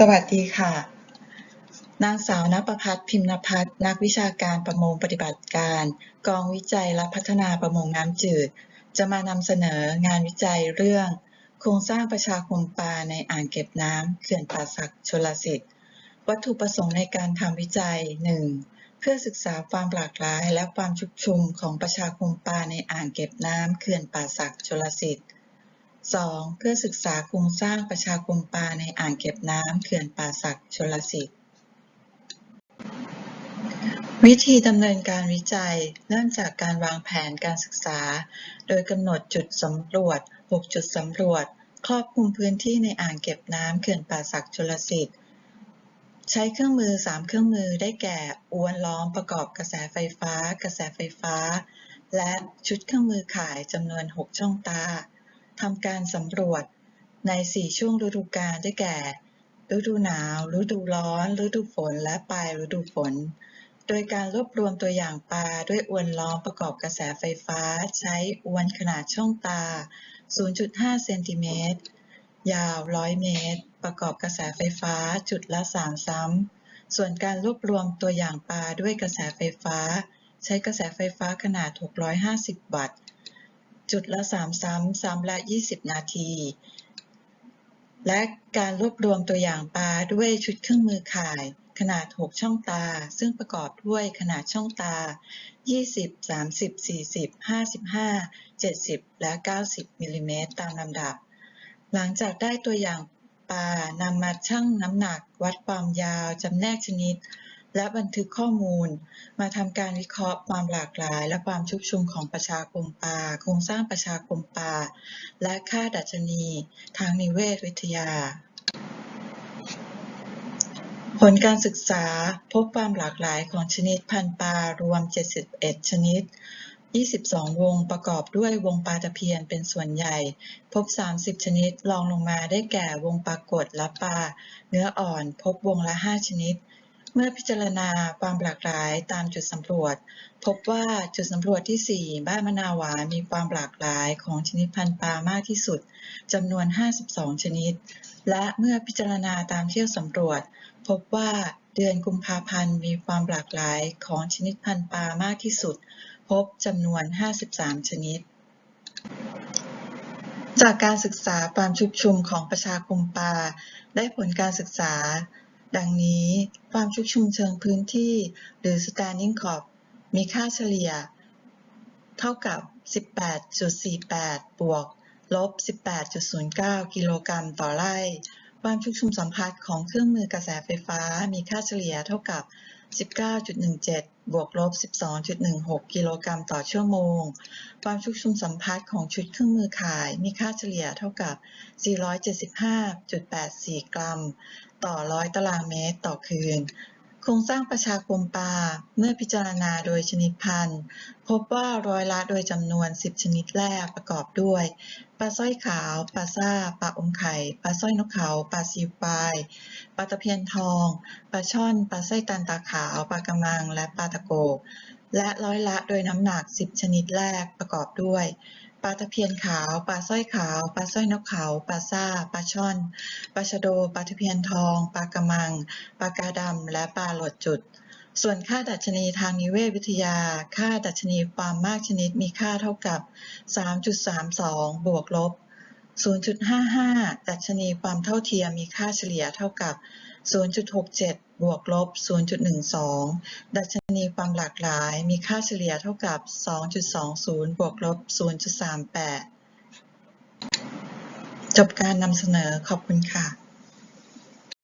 สวัสดีค่ะ นางสาวนภพัฒน์พิมพ์นภัทรนักวิชาการประมงปฏิบัติการ กองวิจัยและพัฒนาประมงน้ำจืด จะมานำเสนองานวิจัยเรื่อง โครงสร้างประชาคมปลาในอ่างเก็บน้ำเขื่อนป่าสักชลสิทธิ์ วัตถุประสงค์ในการทำวิจัย 1. เพื่อศึกษาความหลากหลายและความชุกชุมของประชาคมปลาในอ่างเก็บน้ำเขื่อนป่าสักชลสิทธิ์ 2. เพื่อศึกษาโครงสร้างประชาคมปลาในอ่างเก็บน้ำเขื่อนป่าสักชลสิทธิ์ วิธีดำเนินการวิจัย เริ่มจากการวางแผนการศึกษา โดยกำหนดจุดสำรวจ 6 จุดสำรวจ ครอบคลุมพื้นที่ในอ่างเก็บน้ำเขื่อนป่าสักชลสิทธิ์ ใช้เครื่องมือ 3 เครื่องมือได้แก่อวนล้อมประกอบกระแสไฟฟ้า กระแสไฟฟ้า และชุดเครื่องมือข่ายจำนวน 6 ช่องตา ทำการสำรวจใน 4 ช่วงฤดูกาลได้แก่ ฤดูหนาว ฤดูร้อน ฤดูฝน และปลายฤดูฝน โดยการรวบรวมตัวอย่างปลาด้วยอวนล้อมประกอบกระแสไฟฟ้า ใช้อวนขนาดช่องตา 0.5 เซนติเมตร ยาว 100 เมตร ประกอบกระแสไฟฟ้าจุดละ 3 ซ้ำ ส่วนการรวบรวมตัวอย่างปลาด้วยกระแสไฟฟ้า ใช้กระแสไฟฟ้าขนาด 650 วัตต์ จุดละ3ซ้ำซ้ำละ 20 นาที และการรวบรวมตัวอย่างปลาด้วยชุดเครื่องมือข่าย ขนาด 6 ช่องตา ซึ่งประกอบด้วยขนาดช่องตา 20 30 40 55 70 และ 90มิลลิเมตรตามลำดับ หลังจากได้ตัวอย่างปลานำมาชั่งน้ำหนัก วัดความยาวจำแนกชนิด และบันทึกข้อมูล มาทำการวิเคราะห์ความหลากหลาย และความชุกชุมของประชาคมปลาโครงสร้างประชาคมปลาและค่าดัชนี ทางนิเวศวิทยา ผลการศึกษาพบความหลากหลายของชนิดพันธุ์ปลารวม 71 ชนิด22 วงประกอบด้วยวงปลาตะเพียนเป็นส่วนใหญ่ พบ 30 ชนิดรองลงมาได้แก่วงปลากดและปลาเนื้ออ่อน พบวงละ 5 ชนิด เมื่อพิจารณาความหลากหลายตามจุดสำรวจ พบว่าจุดสำรวจที่ 4 บ้านมะนาวหวานมีความหลากหลายของชนิดพันธุ์ปลามากที่สุดจำนวน 52 ชนิด และเมื่อพิจารณาตามเที่ยวสำรวจ พบว่าเดือนกุมภาพันธ์มีความหลากหลายของชนิดพันธุ์ปลามากที่สุด พบจำนวน 53 ชนิด จากการศึกษาความชุกชุมของประชาคมปลาได้ผลการศึกษา ดังนี้ ความชุกชุมเชิงพื้นที่ หรือ standing crop มีค่าเฉลี่ย เท่ากับ 18.48 บวก ลบ 18.09 กิโลกรัมต่อไร่ ความชุกชุมสัมพัทธ์ของเครื่องมือกระแสไฟฟ้ามีค่าเฉลี่ยเท่ากับ 19.17 บวกลบ 12.16 กิโลกรัมต่อชั่วโมง ความชุกชุมสัมพัทธ์ของชุดเครื่องมือขายมีค่าเฉลี่ยเท่ากับ 475.84 กรัม ต่อร้อยตารางเมตรต่อคืน ครงสร้างประชาคมปลาเมื่อพิจารณาโดยชนิดพันธุ์ พบว่าร้อยละโดยจำนวน 10 ชนิดแรกประกอบด้วยปลาสร้อยขาวปลาซ่าปลาอมไข่ปลาสร้อยนกเขาปลาซิวปลายปลาตะเพียนทองปลาช่อนปลาไส้ตันตาขาวปลากระมังและปลาตะโก และร้อยละโดยน้ำหนัก 10 ชนิดแรกประกอบด้วย ลาตะเพียนขาว ปลาสร้อยขาว ปลาสร้อยนกเขาปลาซ่า ปลาช่อน ปลาชะโด ปลาตะเพียนทอง ปลากระมัง ปลากาดำ และปลาหลดจุด ส่วนค่าดัชนีทางนิเวศวิทยา ค่าดัชนีความมากชนิดมีค่าเท่ากับ 3.32 บวกลบ 0.55 ดัชนีความเท่าเทียมมีค่าเฉลี่ยเท่ากับ 0.67 บวกลบ 0.12 ดัชนีความหลากหลายมีค่าเฉลี่ยเท่ากับ 2.20 บวกลบ 0.38 จบการนำเสนอขอบคุณค่ะ